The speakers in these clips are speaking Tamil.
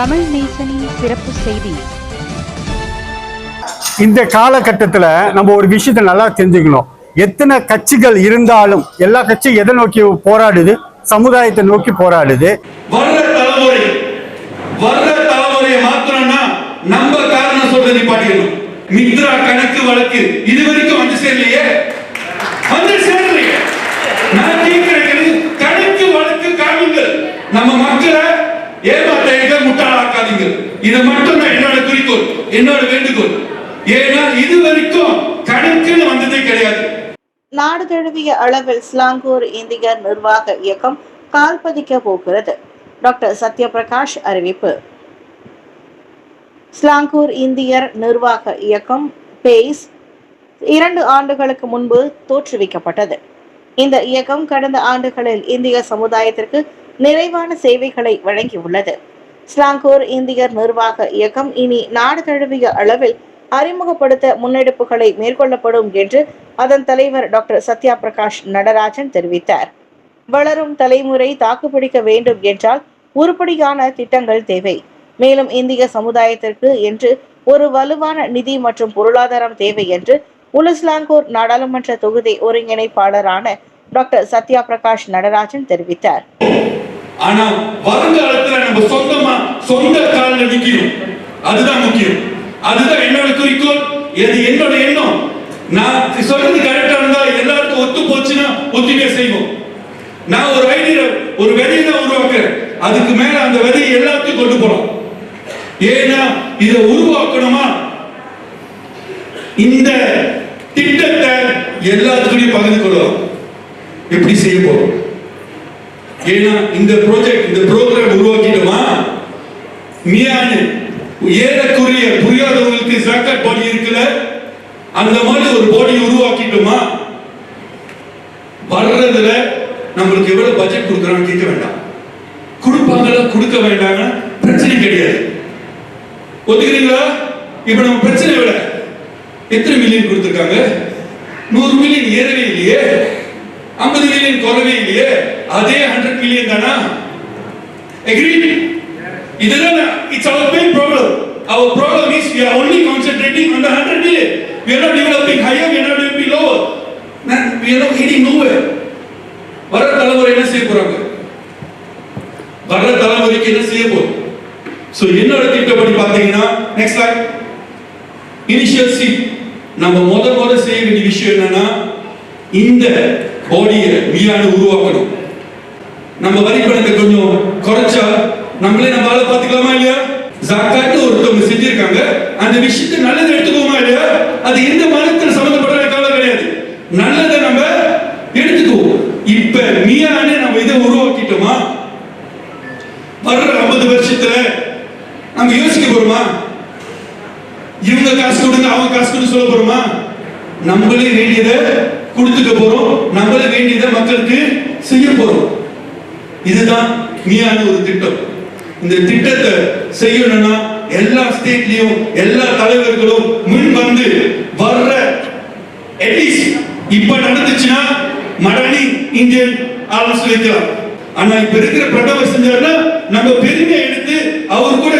தமிழ் நேசனின் சிறப்பு செய்தி. இந்த காலகட்டத்தில் நம்ம ஒரு விஷயத்தை நல்லா தெரிஞ்சுக்கணும். எத்தனை கட்சிகள் இருந்தாலும் எல்லா கட்சியும் எதை நோக்கி போராடுது? சமுதாயத்தை நோக்கி போராடுது. வர்ற தலைமுறை வர்ற தலைமுறையை மாத்தணும்னா நம்ம காரணம் சொல்றது நிப்பாட்டிக்கணும் மித்ரா கணக்கு வழக்கு இது வரைக்கும் வந்து சேரலையே? வந்து சேரலையே நான் கேட்கிறேன் கணக்கு வழக்கு காமிங்கள் நம்ம மக்களை ஏமாத்தாங்க முட்டாளாக்காதீங்க இது மட்டும் தான் என்னோட குறிக்கோள் என்னோட வேண்டுகோள். ஏன்னா இது வரைக்கும் கணக்குன்னு வந்ததே கிடையாது. நாடு தழுவிய அளவில் ஸ்லாங்கூர் இந்தியர் நிர்வாக இயக்கம் கால் பதிக்க போகிறது. டாக்டர் சத்யபிரகாஷ் அறிவிப்பு. ஸ்லாங்கூர் இந்தியர் நிர்வாக இயக்கம் பேஸ் இரண்டு ஆண்டுகளுக்கு முன்பு தோற்றுவிக்கப்பட்டது. இந்த இயக்கம் கடந்த ஆண்டுகளில் இந்திய சமுதாயத்திற்கு நிறைவான சேவைகளை வழங்கியுள்ளது. ஸ்லாங்கூர் இந்தியர் நிர்வாக இயக்கம் இனி நாடு தழுவிய அளவில் அறிமுகப்படுத்த முன்னெடுப்புகளை மேற்கொள்ளப்படும் என்று அதன் தலைவர் டாக்டர் சத்யா பிரகாஷ் நடராஜன் தெரிவித்தார். வளரும் தலைமுறை தாக்குப்பிடிக்க வேண்டும் என்றால் உருப்படியான திட்டங்கள் தேவை. மேலும் இந்திய சமுதாயத்திற்கு என்று ஒரு வலுவான நிதி மற்றும் பொருளாதாரம் தேவை என்று உலஸ்லாங்கூர் நாடாளுமன்ற தொகுதி ஒருங்கிணைப்பாளரான டாக்டர் சத்யா பிரகாஷ் நடராஜன் தெரிவித்தார். ஆனா வருங்காலத்துல நம்ம சொந்தமா சொந்த காலில் நிக்கணும் அதுதான் முக்கியம். அதுதான் என்னோட குறிக்கோள். இது என்னோட எண்ணம்? நான் சொல்றது கரெக்டா இருந்தா எல்லாருக்கும் ஒத்து போச்சுன்னா ஒத்துமையா செய்வோம். நான் ஒரு ஐடியா ஒரு வெளியை தான் உருவாக்குறேன். அதுக்கு மேல அந்த வெளியை எல்லாத்தையும் கொண்டு போறோம். ஏன்னா இதை உருவாக்கணுமா? இந்த திட்டத்தை எல்லாத்துக்கூடயும் பகிர்ந்து கொள்ளலாம். எப்படி செய்ய போறோம்? ஏன்னா இந்த ப்ராஜெக்ட் இந்த ப்ரோக்ராம் உருவாக்கிட்டோமா? மியானு. ஏறக்குறைய புரியாதவங்களுக்கு ஜாக்கட் பாடி இருக்குல்ல? அந்த மாதிரி ஒரு பாடி உருவாக்கிட்டோமா? வர்றதுல நம்மளுக்கு எவ்வளவு பட்ஜெட் கொடுக்குறான்னு கேட்க வேண்டாம். கொடுப்பாங்களா கொடுக்க வேண்டாங்க பிரச்சனை கிடையாது. ஒத்துக்கிறீங்களா? இப்ப நம்ம பிரச்சனை விட எத்தனை மில்லியன் கொடுத்துருக்காங்க? நூறு மில்லியன் ஏறவே இல்லையே. ஐம்பது மில்லியன் குறவே இல்லையே? அதே ஹண்ட்ரட் மில்லியன் தானா? எக்ரி இதுதான் it's our main problem our problem is we are only concentrating on the 100 million. We are not developing higher we are not developing lower. Man, we are heading heading வர தலைமுறை என்ன செய்ய போறாங்க? வர தலைமுறைக்கு என்ன செய்ய போறோம் சோ என்னோட திட்டப்படி பாத்தீங்கன்னா நெக்ஸ்ட் ஸ்லைட் இனிஷியல் சி நம்ம முத முத செய்ய வேண்டிய விஷயம் என்னன்னா இந்த பாடியை மீயான உருவாக்கணும். நம்ம வரி பணத்தை கொஞ்சம் குறைச்சா நம்மளே நம்ம ஆளை பார்த்துக்கலாமா இல்லையா? ஜாக்காட்டு ஒருத்தவங்க செஞ்சிருக்காங்க. அந்த விஷயத்தை நல்லதை எடுத்துக்குவோமா இல்லையா? அது எந்த மதத்தில் சம்மந்தப்பட்ட காலம் கிடையாது. நல்லதை நம்ம எடுத்துக்குவோம். இப்ப மீயானே நம்ம இதை உருவாக்கிட்டோமா? வர்ற ஐம்பது வருஷத்துல நம்ம யோசிக்க போறோமா? இவங்க காசு கொடுங்க அவங்க காசு கொடுங்க சொல்ல போறோமா? நம்மளே வேண்டியதை கொடுத்துக்க போறோம். நம்மள வேண்டியதை மக்களுக்கு செய்ய போறோம். இதுதான் மீயான ஒரு திட்டம். இந்த திட்டத்தை செய்யணும்னா எல்லா ஸ்டேட்லயும் எல்லா தலைவர்களும் முன் வந்து வர்ற அட்லீஸ்ட் இப்ப நடந்துச்சுன்னா மடானி இந்தியன் ஆலோசனை வைக்கலாம் ஆனா இப்ப இருக்கிற பிரதமர் செஞ்சாருன்னா நம்ம பெருமை எடுத்து அவர் கூட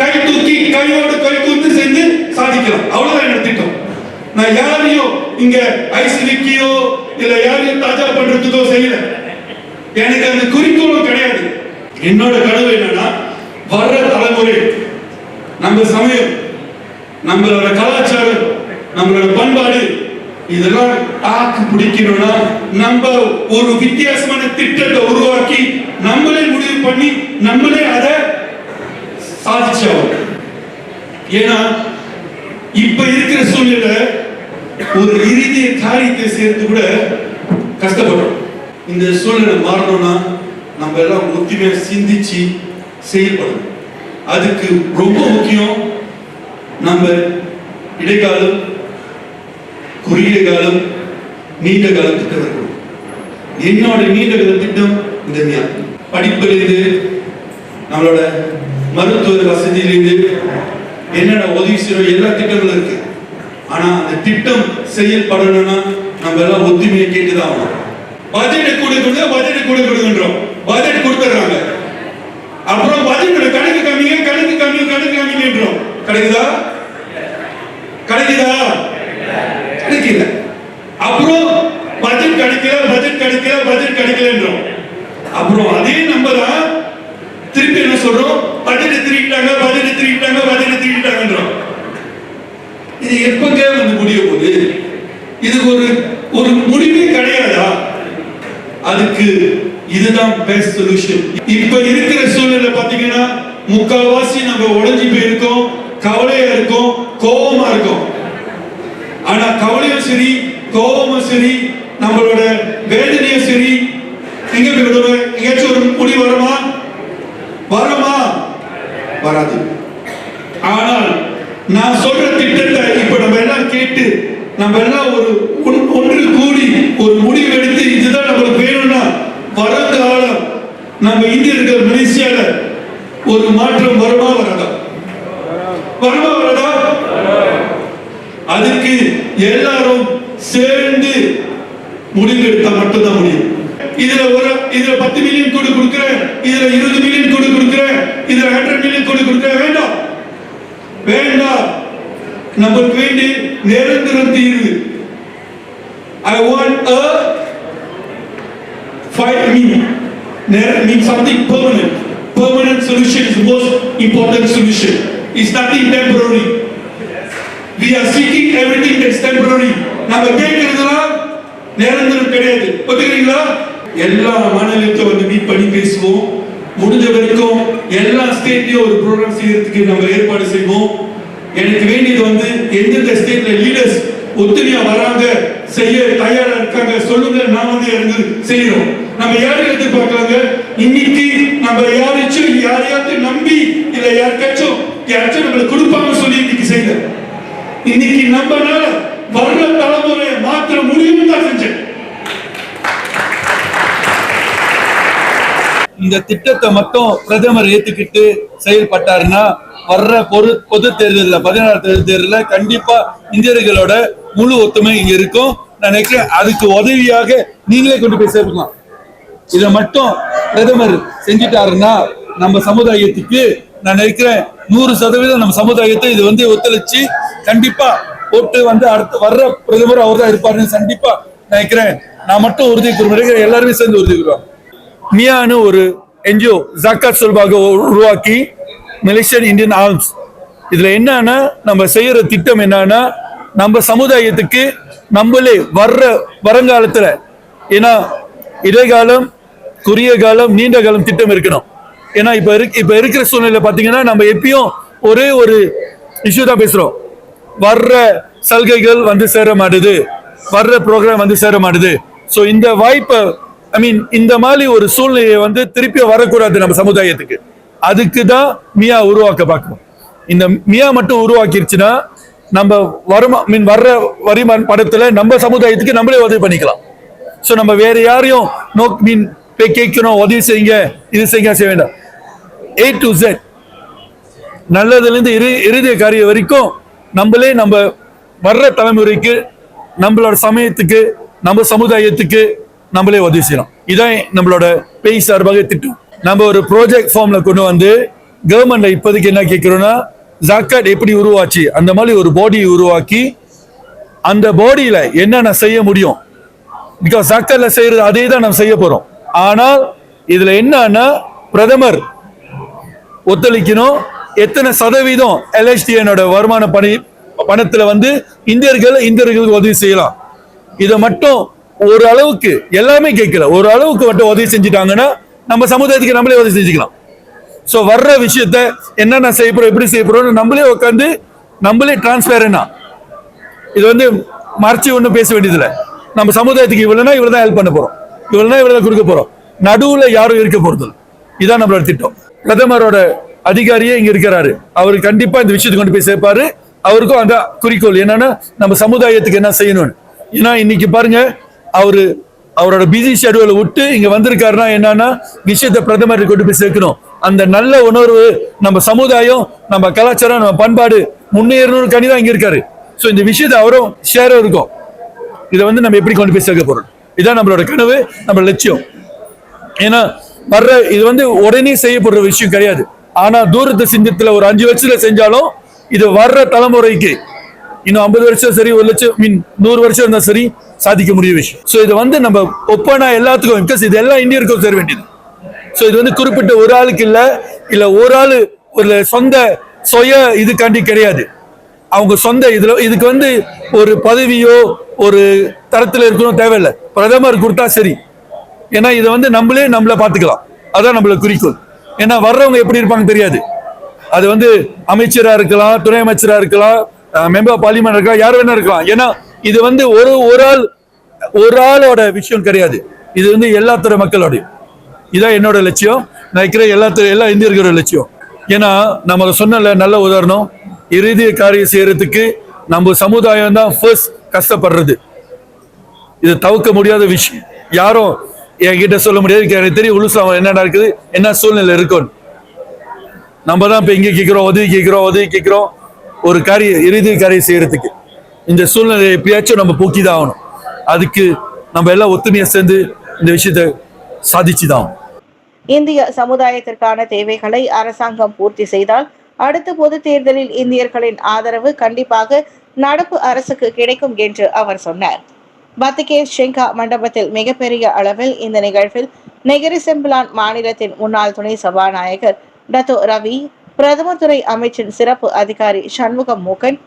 கை தூக்கி கையோட கை கூர்ந்து சேர்ந்து சாதிக்கலாம். அவ்வளவுதான் என்னோட திட்டம். நான் யாரையும் இங்க ஐஸ் விக்கியோ இல்ல யாரையும் தாஜா பண்றதுக்கோ செய்யல. எனக்கு அந்த குறிக்கோளும் கிடையாது. என்னோட கனவு என்னன்னா வர்ற தலைமுறை நம்ம சமயம் நம்மளோட கலாச்சாரம் நம்மளோட பண்பாடு இதெல்லாம் தாக்கு பிடிக்கணும்னா நம்ம ஒரு வித்தியாசமான திட்டத்தை உருவாக்கி நம்மளே முடிவு பண்ணி நம்மளே அதை சாதிச்சோம் ஏன்னா இப்ப இருக்கிற சூழ்நிலை ஒரு இறுதிய காரியத்தை சேர்த்து கூட கஷ்டப்படுறோம் இந்த சூழ்நிலை மாறணும்னா நம்ம எல்லாம் ஒத்துமையா சிந்திச்சு செயல்படணும். அதுக்கு ரொம்ப முக்கியம் நம்ம இடைக்காலம் குறுகிய காலம் நீண்ட கால திட்டம் இருக்கணும். என்னோட நீண்ட கால திட்டம் இந்த படிப்பிலிருந்து நம்மளோட மருத்துவ வசதியிலிருந்து என்னென்ன உதவி செய்யணும் எல்லா திட்டங்களும் இருக்கு. ஆனா அந்த திட்டம் செயல்படணும்னா நம்ம எல்லாம் ஒத்துமையை கேட்டுதான் ஆகணும். பட்ஜெட் கொடுக்கணும் பட்ஜெட் கொடுக்கணுன்றோம் பட்ஜெட் கொடுத்துறாங்க அப்புறம் பட்ஜெட் கணக்கு கம்மிங்க கணக்கு வாங்கின்றோம் கிடைக்குதா? கிடைக்குதா? கிடைக்கல. அப்புறம் பட்ஜெட் கிடைக்கல பட்ஜெட் கிடைக்கல பட்ஜெட் கிடைக்கலன்றோம். அப்புறம் அதே நம்ம தான் திருப்பி என்ன சொல்றோம்? பட்ஜெட் திருப்பிட்டாங்க பட்ஜெட் திருக்கிட்டாங்க பட்ஜெட் திருப்பிட்டாங்கன்றோம் எப்பங்க வந்து முடிய போது இதுக்கு ஒரு ஒரு முடிவே கிடையாதா? அதுக்கு இதுதான் பெஸ்ட் சொல்யூஷன் இப்ப இருக்கிற சூழ்நிலை பாத்தீங்கன்னா முக்கால்வாசி நம்ம உடைஞ்சு போயிருக்கோம் கவலையா இருக்கோம் கோபமா இருக்கும். ஆனா கவலையும் சரி கோபமும் சரி நம்மளோட வேதனையும் சரி. எங்க போய் எங்கேயாச்சும் ஒரு முடி வருமா? வரமா? வராது. ஆனால் நான் சொல்ற திட்டத்தை கேட்டு நம்ம எல்லாம் ஒரு ஒன்று கூடி ஒரு முடிவு எடுத்து இதுதான் நம்மளுக்கு வேணும்னா வரங்காலம் நம்ம இந்தியர்கள் மலேசியால ஒரு மாற்றம் வருமா வரதா? வருமா வரதா? அதுக்கு எல்லாரும் சேர்ந்து முடிவு எடுத்தா மட்டும்தான் முடியும். இதுல ஒரு இதுல பத்து மில்லியன் கோடி கொடுக்கிறேன் இதுல இருபது மில்லியன் கோடி கொடுக்கிறேன் இதுல ஹண்ட்ரட் மில்லியன் கோடி கொடுக்கிறேன். வேண்டாம். வேண்டாம். நம்மளுக்கு நிரந்தர தீர்வு I want a fight me mean something permanent permanent solution is most important solution is nothing temporary we are seeking everything is temporary நம்ம கேட்கறதுலாம் நிரந்தரம் கிடையாது ஒத்துக்கிறீங்களா எல்லா மாநிலத்தையும் வந்து மீட் பண்ணி பேசுவோம் முடிஞ்ச வரைக்கும் எல்லா ஸ்டேட்லயும் ஒரு ப்ரோக்ராம் செய்யறதுக்கு நம்ம ஏற்பாடு செய்வோம் எனக்கு வேண்டியது வந்து எந்தெந்த ஸ்டேட்ல லீடர்ஸ் ஒத்துமையா வராங்க செய்ய தயாரா இருக்காங்க சொல்லுங்க நான் வந்து இறங்கு செய்யறோம் நம்ம யாரும் எதிர்பார்க்கலாங்க? இன்னைக்கு நம்ம யாராச்சும் யாரையாவது நம்பி இல்ல யாருக்காச்சும் யாராச்சும் நம்மளுக்கு கொடுப்பாங்க சொல்லி இன்னைக்கு செய்யல. இன்னைக்கு நம்மனால வர்ற தலைமுறையை மாற்ற முடியும் தான் செஞ்சேன். இந்த திட்டத்தை மட்டும் பிரதமர் ஏத்துக்கிட்டு செயல்பட்டாருன்னா வர்ற பொது பொது தேர்தலில் பதினாறு தேர்தலில் கண்டிப்பா இந்தியர்களோட முழு ஒத்துமை இங்க இருக்கும். நான் நினைக்கிறேன் அதுக்கு உதவியாக நீங்களே கொண்டு போய் சேர்க்கலாம். இதை மட்டும் பிரதமர் செஞ்சிட்டாருன்னா நம்ம சமுதாயத்துக்கு நான் நினைக்கிறேன் நூறு சதவீதம் நம்ம சமுதாயத்தை இது வந்து ஒத்துழைச்சு கண்டிப்பா போட்டு வந்து அடுத்து வர்ற பிரதமர் அவர் தான் இருப்பாருன்னு கண்டிப்பா நினைக்கிறேன். நான் மட்டும் உறுதி கூறுகிறேன் எல்லாருமே சேர்ந்து உறுதி கூறுவாங்க மியான்னு ஒரு என்ஜிஓ ஜாக்கர் சொல்பாக உருவாக்கி மலேசியன் இந்தியன் ஆர்ம்ஸ் இதில் என்னன்னா நம்ம செய்கிற திட்டம் என்னன்னா நம்ம சமுதாயத்துக்கு நம்மளே வர்ற வருங்காலத்தில் ஏன்னா இடைக்காலம் குறுகிய காலம் நீண்ட காலம் திட்டம் இருக்கணும். ஏன்னா இப்போ இரு இப்போ இருக்கிற சூழ்நிலை பார்த்தீங்கன்னா நம்ம எப்பயும் ஒரே ஒரு இஷ்யூ தான் பேசுகிறோம் வர்ற சலுகைகள் வந்து சேர மாட்டுது. வர்ற ப்ரோக்ராம் வந்து சேர மாட்டுது. ஸோ இந்த வாய்ப்பை ஐ மீன் இந்த மாதிரி ஒரு சூழ்நிலையை வந்து திருப்பி வரக்கூடாது நம்ம சமுதாயத்துக்கு. அதுக்கு தான் மியா உருவாக்க பார்க்கணும். இந்த மியா மட்டும் உருவாக்கிருச்சுன்னா நம்ம வருமா மீன் வர்ற வரிமான் படத்துல நம்ம சமுதாயத்துக்கு நம்மளே உதவி பண்ணிக்கலாம். ஸோ நம்ம வேற யாரையும் நோ மீன் போய் கேட்கணும் உதவி செய்யுங்க இது செய்யுங்க செய்ய வேண்டாம். A to Z. நல்லதுலேருந்து இரு இறுதிய காரியம் வரைக்கும் நம்மளே நம்ம வர்ற தலைமுறைக்கு நம்மளோட சமயத்துக்கு நம்ம சமுதாயத்துக்கு நம்மளே உதவி செய்யலாம் இதான் நம்மளோட பேய் சார்பாக திட்டம். நம்ம ஒரு ப்ராஜெக்ட் ஃபார்ம்ல கொண்டு வந்து கவர்மெண்ட்ல இப்போதைக்கு என்ன கேட்கிறோம்னா ஜாக்காட் எப்படி உருவாச்சு அந்த மாதிரி ஒரு பாடி உருவாக்கி அந்த பாடியில என்னென்ன செய்ய முடியும்? பிகாஸ் ஜாக்காட்ல செய்யறது அதே தான் நம்ம செய்ய போறோம். ஆனால் இதுல என்னன்னா பிரதமர் ஒத்துழைக்கணும். எத்தனை சதவீதம் எல்ஹெச்டிஎனோட வருமான பணி பணத்துல வந்து இந்தியர்கள் இந்தியர்களுக்கு உதவி செய்யலாம். இதை மட்டும் ஒரு அளவுக்கு எல்லாமே கேட்கல. ஒரு அளவுக்கு மட்டும் உதவி செஞ்சுட்டாங்கன்னா நம்ம சமுதாயத்துக்கு நம்மளே உதவி செஞ்சுக்கலாம். ஸோ வர்ற விஷயத்த என்னென்ன செய்ய போறோம் எப்படி செய்ய போறோம்னு நம்மளே உட்காந்து நம்மளே டிரான்ஸ்பேரண்டா இது வந்து மறைச்சி ஒன்றும் பேச வேண்டியதில்லை. நம்ம சமுதாயத்துக்கு இவ்வளோனா இவ்வளோ தான் ஹெல்ப் பண்ண போகிறோம் இவ்வளோனா இவ்வளோ தான் கொடுக்க போகிறோம் நடுவில் யாரும் இருக்க போகிறது இதுதான் இதான் நம்மளோட திட்டம். பிரதமரோட அதிகாரியே இங்கே இருக்கிறாரு. அவர் கண்டிப்பாக இந்த விஷயத்தை கொண்டு போய் சேர்ப்பாரு. அவருக்கும் அந்த குறிக்கோள் என்னன்னா நம்ம சமுதாயத்துக்கு என்ன செய்யணும்னு. ஏன்னா இன்னைக்கு பாருங்க அவரு அவரோட பிஸி ஷெடியூலை விட்டு இங்க வந்திருக்காருன்னா என்னன்னா விஷயத்தை பிரதமர் கொண்டு போய் சேர்க்கணும். அந்த நல்ல உணர்வு நம்ம சமுதாயம் நம்ம கலாச்சாரம் நம்ம பண்பாடு முன்னேறணும் கனி தான் இங்க இருக்காரு. ஸோ இந்த விஷயத்தை அவரும் ஷேரும் இருக்கும். இதை வந்து நம்ம எப்படி கொண்டு போய் சேர்க்க போறோம்? இதான் நம்மளோட கனவு நம்ம லட்சியம். ஏன்னா வர்ற இது வந்து உடனே செய்யப்படுற விஷயம் கிடையாது. ஆனா தூரத்து சிந்தத்துல ஒரு அஞ்சு வருஷத்துல செஞ்சாலும் இது வர்ற தலைமுறைக்கு இன்னும் ஐம்பது வருஷம் சரி ஒரு லட்சம் மீன் நூறு வருஷம் இருந்தா சரி சாதிக்க முடிய விஷயம். ஸோ இது வந்து நம்ம ஒப்பனா எல்லாத்துக்கும் பிகாஸ் இது எல்லாம் இந்தியருக்கும் சேர வேண்டியது. ஸோ இது வந்து குறிப்பிட்ட ஒரு ஆளுக்கு இல்லை இல்லை ஒரு ஆள் ஒரு சொந்த சுய இதுக்காண்டி கிடையாது. அவங்க சொந்த இதில் இதுக்கு வந்து ஒரு பதவியோ ஒரு தரத்தில் இருக்கணும் தேவையில்லை. பிரதமர் கொடுத்தா சரி. ஏன்னா இதை வந்து நம்மளே நம்மள பார்த்துக்கலாம். அதான் நம்மளை குறிக்கோள். ஏன்னா வர்றவங்க எப்படி இருப்பாங்க தெரியாது. அது வந்து அமைச்சராக இருக்கலாம் துணை அமைச்சராக இருக்கலாம் மெம்பர் பார்லிமெண்ட் இருக்கலாம் யார் வேணா இருக்கலாம். ஏன்னா இது வந்து ஒரு ஒரு ஆள் ஒரு ஆளோட விஷயம் கிடையாது. இது வந்து எல்லா துறை மக்களோட இதான் என்னோட லட்சியம். நான் இருக்கிற எல்லா துறை- எல்லா இந்தியர்களோட லட்சியம். ஏன்னா நம்ம சொன்னல நல்ல உதாரணம். இறுதி காரியம் செய்யறதுக்கு நம்ம சமுதாயம் தான் ஃபர்ஸ்ட் கஷ்டப்படுறது. இது தவிர்க்க முடியாத விஷயம். யாரும் என்கிட்ட சொல்ல முடியாது. எனக்கு தெரியும் உளுசாம என்ன நடக்குது என்ன சூழ்நிலை இருக்கும் நம்ம தான் இப்போ இங்கே கேட்குறோம் உதவி கேட்குறோம் உதவி கேட்குறோம். ஒரு காரிய இறுதி காரியம் செய்யறதுக்கு. இந்த சூழ்நிலை எப்படியாச்சும் நம்ம போக்கி தான் ஆகணும் அதுக்கு நம்ம எல்லாம் ஒத்துமையா சேர்ந்து இந்த விஷயத்தை சாதிச்சு தான் இந்திய சமுதாயத்திற்கான தேவைகளை அரசாங்கம் பூர்த்தி செய்தால் அடுத்த பொது தேர்தலில் இந்தியர்களின் ஆதரவு கண்டிப்பாக நடப்பு அரசுக்கு கிடைக்கும் என்று அவர் சொன்னார். பத்திகே ஷெங்கா மண்டபத்தில் மிகப்பெரிய அளவில் இந்த நிகழ்வில் நெகிரி செம்பிலான் மாநிலத்தின் முன்னாள் துணை சபாநாயகர் டத்தோ ரவி பிரதமர் துறை அமைச்சின் சிறப்பு அதிகாரி Shanmugam Moogan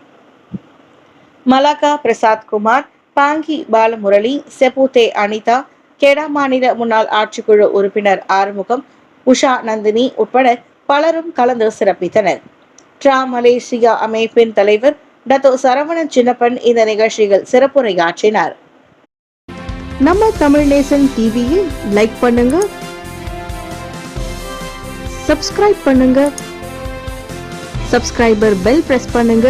Malacca Prasad Kumar Bangi Balamurali Seputeh Anitha Kedah மாநில முன்னாள் ஆட்சிக்குழு உறுப்பினர் ஆறுமுகம் உஷா நந்தினி உட்பட பலரும் கலந்து சிறப்பித்தனர். ட்ரா மலேசியா அமைப்பின் தலைவர் டத்தோ சரவணன் சின்னப்பன் இந்த நிகழ்ச்சியில் சிறப்புரையாற்றினார். நம்ம தமிழ் நேசன் டிவியை லைக் பண்ணுங்க சப்ஸ்கிரைப் பண்ணுங்க சப்ஸ்கிரைபர் பெல் பிரஸ் பண்ணுங்க.